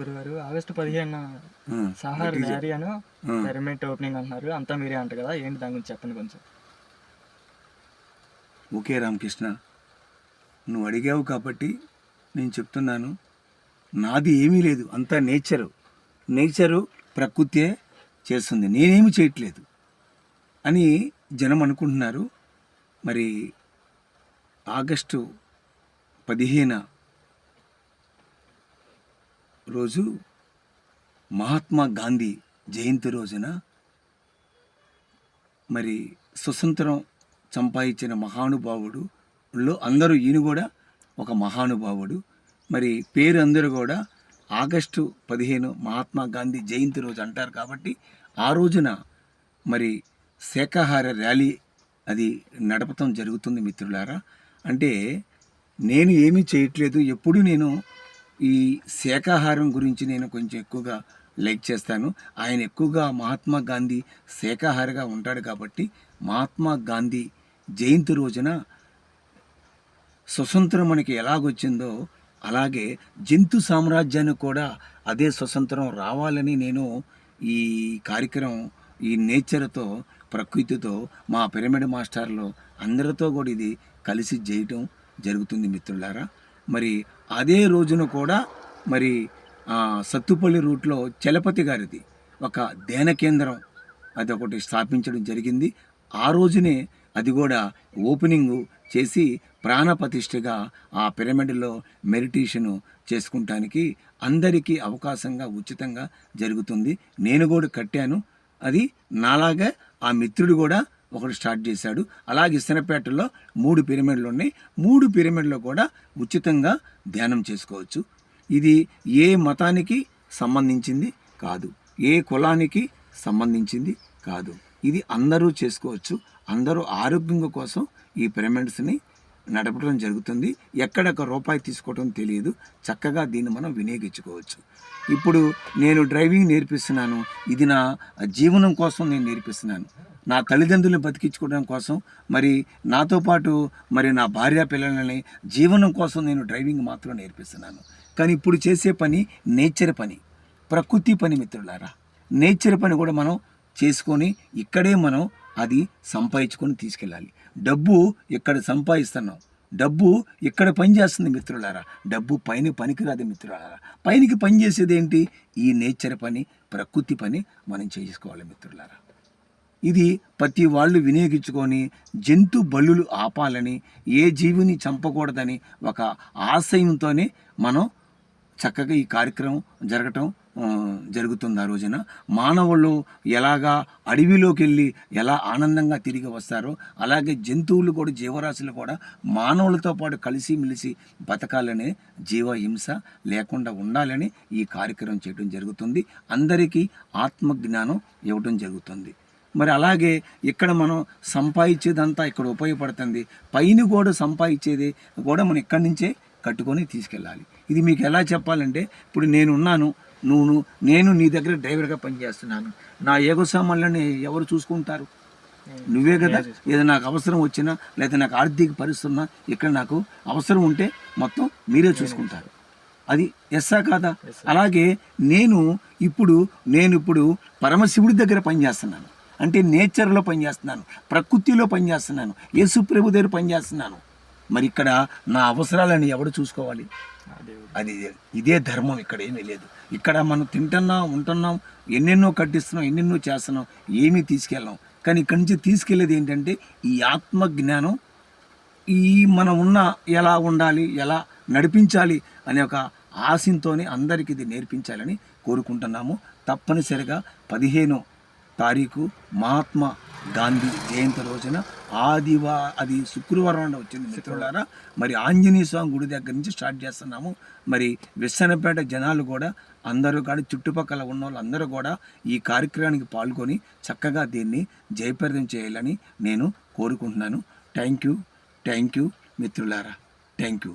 గురుగారు ఆగస్టు పదిహేను సహార్ మ్యారీ అను ఓపెనింగ్ అంటున్నారు. అంతా మీరే అంట కదా? ఏంటి దాని గురించి చెప్పండి కొంచెం. ఓకే రామకృష్ణ నువ్వు అడిగావు కాబట్టి నేను చెప్తున్నాను. నాది ఏమీ లేదు. అంతా నేచరు. నేచరు ప్రకృతే చేస్తుంది. నేనేమి చేయట్లేదు అని జనం అనుకుంటున్నారు. మరి ఆగస్టు పదిహేను రోజు మహాత్మా గాంధీ జయంతి రోజున మరి స్వతంత్రం సంపాదించిన మహానుభావుడు లో అందరూ ఈయన కూడా ఒక మహానుభావుడు. మరి పేరు అందరూ కూడా ఆగస్టు పదిహేను మహాత్మా గాంధీ జయంతి రోజు అంటారు కాబట్టి ఆ రోజున మరి శాఖాహార ర్యాలీ అది నడపటం జరుగుతుంది మిత్రులారా. అంటే నేను ఏమీ చేయట్లేదు ఎప్పుడు నేను ఈ శాకాహారం గురించి నేను కొంచెం ఎక్కువగా లైక్ చేస్తాను. ఆయన ఎక్కువగా మహాత్మా గాంధీ శాకాహారిగా ఉంటాడు కాబట్టి మహాత్మా గాంధీ జయంతి రోజున స్వతంత్రం మనకి ఎలాగొచ్చిందో అలాగే జంతు సామ్రాజ్యానికి కూడా అదే స్వతంత్రం రావాలని నేను ఈ కార్యక్రమం ఈ నేచర్తో ప్రకృతితో మా పిరమిడ్ మాస్టర్లు అందరితో కూడా ఇది కలిసి చేయటం జరుగుతుంది మిత్రులారా. మరి అదే రోజున కూడా మరి సత్తుపల్లి రూట్లో చలపతి గారిది ఒక ధ్యాన కేంద్రం అది ఒకటి స్థాపించడం జరిగింది. ఆ రోజునే అది కూడా ఓపెనింగ్ చేసి ప్రాణప్రతిష్ఠగా ఆ పిరమిడ్లో మెడిటేషన్ చేసుకుంటానికి అందరికీ అవకాశంగా ఉచితంగా జరుగుతుంది. నేను కూడా కట్టాను. అది నాలాగా ఆ మిత్రుడు కూడా ఒకడు స్టార్ట్ చేశాడు. అలాగే సినపేటలో మూడు పిరమిడ్లు ఉన్నాయి. మూడు పిరమిడ్లో కూడా ఉచితంగా ధ్యానం చేసుకోవచ్చు. ఇది ఏ మతానికి సంబంధించింది? కాదు. ఏ కులానికి సంబంధించింది? కాదు. ఇది అందరూ చేసుకోవచ్చు. అందరూ ఆరోగ్యం కోసం ఈ పిరమిడ్స్ని నడపడం జరుగుతుంది. ఎక్కడ ఒక రూపాయి తీసుకోవడం తెలియదు. చక్కగా దీన్ని మనం వినియోగించుకోవచ్చు. ఇప్పుడు నేను డ్రైవింగ్ నేర్పిస్తున్నాను. ఇది నా జీవనం కోసం నేను నేర్పిస్తున్నాను. నా తల్లిదండ్రులను బతికించుకోవడం కోసం మరి నాతో పాటు మరి నా భార్య పిల్లలని జీవనం కోసం నేను డ్రైవింగ్ మాత్రం నేర్పిస్తున్నాను. కానీ ఇప్పుడు చేసే పని నేచర్ పని. ప్రకృతి పని మిత్రులారా. నేచర్ పని కూడా మనం చేసుకొని ఇక్కడే మనం అది సంపాదించుకొని తీసుకెళ్ళాలి. డబ్బు ఇక్కడ సంపాదిస్తున్నాం? డబ్బు ఇక్కడ పని చేస్తుంది మిత్రులారా? డబ్బు పైన పనికిరాదు మిత్రులారా. పైనకి పనిచేసేది ఏంటి? ఈ నేచర్ పని ప్రకృతి పని మనం చేసుకోవాలి మిత్రులారా. ఇది ప్రతి వాళ్ళు వినియోగించుకొని జంతు బలులు ఆపాలని ఏ జీవిని చంపకూడదని ఒక ఆశయంతోనే మనం చక్కగా ఈ కార్యక్రమం జరగటం జరుగుతుంది ఆ రోజున. మానవులు ఎలాగా అడవిలోకి వెళ్ళి ఎలా ఆనందంగా తిరిగి వస్తారో అలాగే జంతువులు కూడా జీవరాశులు కూడా మానవులతో పాటు కలిసి మెలిసి బతకాలనే జీవహింస లేకుండా ఉండాలని ఈ కార్యక్రమం చేయడం జరుగుతుంది. అందరికీ ఆత్మజ్ఞానం ఇవ్వడం జరుగుతుంది. మరి అలాగే ఇక్కడ మనం సంపాదించేదంతా ఇక్కడ ఉపయోగపడుతుంది. పైన కూడా సంపాదించేది కూడా మనం ఇక్కడి నుంచే కట్టుకొని తీసుకెళ్ళాలి. ఇది మీకు ఎలా చెప్పాలంటే ఇప్పుడు నేనున్నాను నువ్వు నేను నీ దగ్గర డ్రైవర్గా పనిచేస్తున్నాను. నా ఏగో సామాన్లని ఎవరు చూసుకుంటారు? నువ్వే కదా? ఏదో నాకు అవసరం వచ్చినా లేదా నాకు ఆర్థిక పరిస్థితి ఉన్నా ఇక్కడ నాకు అవసరం ఉంటే మొత్తం మీరే చూసుకుంటారు. అది ఎస్సా కాదా? అలాగే నేను ఇప్పుడు నేను ఇప్పుడు పరమశివుడి దగ్గర పనిచేస్తున్నాను. అంటే నేచర్లో పనిచేస్తున్నాను ప్రకృతిలో పనిచేస్తున్నాను యేసు ప్రభు దగ్గర పనిచేస్తున్నాను. మరి ఇక్కడ నా అవసరాలని ఎవడు చూసుకోవాలి? అది ఇదే ధర్మం ఇక్కడ ఏమీ లేదు. ఇక్కడ మనం తింటున్నాం ఉంటున్నాం ఎన్నెన్నో కట్టిస్తున్నాం ఎన్నెన్నో చేస్తున్నాం ఏమీ తీసుకెళ్ళాం. కానీ ఇక్కడి నుంచి తీసుకెళ్ళేది ఏంటంటే ఈ ఆత్మ జ్ఞానం ఈ మనం ఉన్న ఎలా ఉండాలి ఎలా నడిపించాలి అనే ఒక ఆశంతోనే అందరికీ ఇది నేర్పించాలని కోరుకుంటున్నాము. తప్పనిసరిగా పదిహేను తారీఖు మహాత్మా గాంధీ జయంతి రోజున ఆదివా అది శుక్రవారం వచ్చింది మిత్రులారా. మరి ఆంజనేయ స్వామి గుడి దగ్గర నుంచి స్టార్ట్ చేస్తున్నాము. మరి విశ్వనపేట జనాలు కూడా అందరూ కూడా చుట్టుపక్కల ఉన్న వాళ్ళు అందరూ కూడా ఈ కార్యక్రమానికి పాల్గొని చక్కగా దీన్ని జయప్రదం చేయాలని నేను కోరుకుంటున్నాను. Thank you. థ్యాంక్ యూ మిత్రులారా. Thank you.